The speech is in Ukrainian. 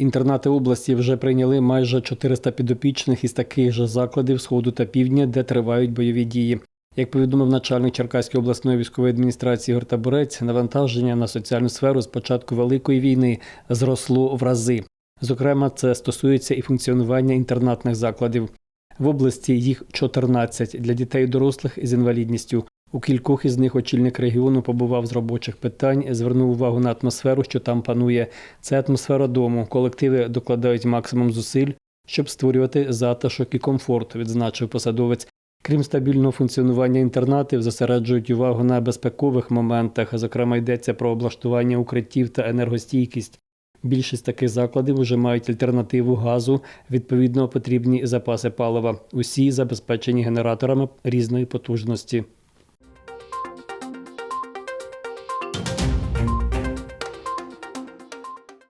Інтернати області вже прийняли майже 400 підопічних із таких же закладів сходу та півдня, де тривають бойові дії. Як повідомив начальник Черкаської обласної військової адміністрації Ігор Табурець, навантаження на соціальну сферу з початку великої війни зросло в рази. Зокрема, це стосується і функціонування інтернатних закладів. В області їх 14 для дітей і дорослих з інвалідністю. У кількох із них очільник регіону побував з робочих питань, звернув увагу на атмосферу, що там панує. Це атмосфера дому. Колективи докладають максимум зусиль, щоб створювати затишок і комфорт, відзначив посадовець. Крім стабільного функціонування інтернатів, зосереджують увагу на безпекових моментах. Зокрема, йдеться про облаштування укриттів та енергостійкість. Більшість таких закладів вже мають альтернативу газу, відповідно потрібні запаси палива. Усі забезпечені генераторами різної потужності.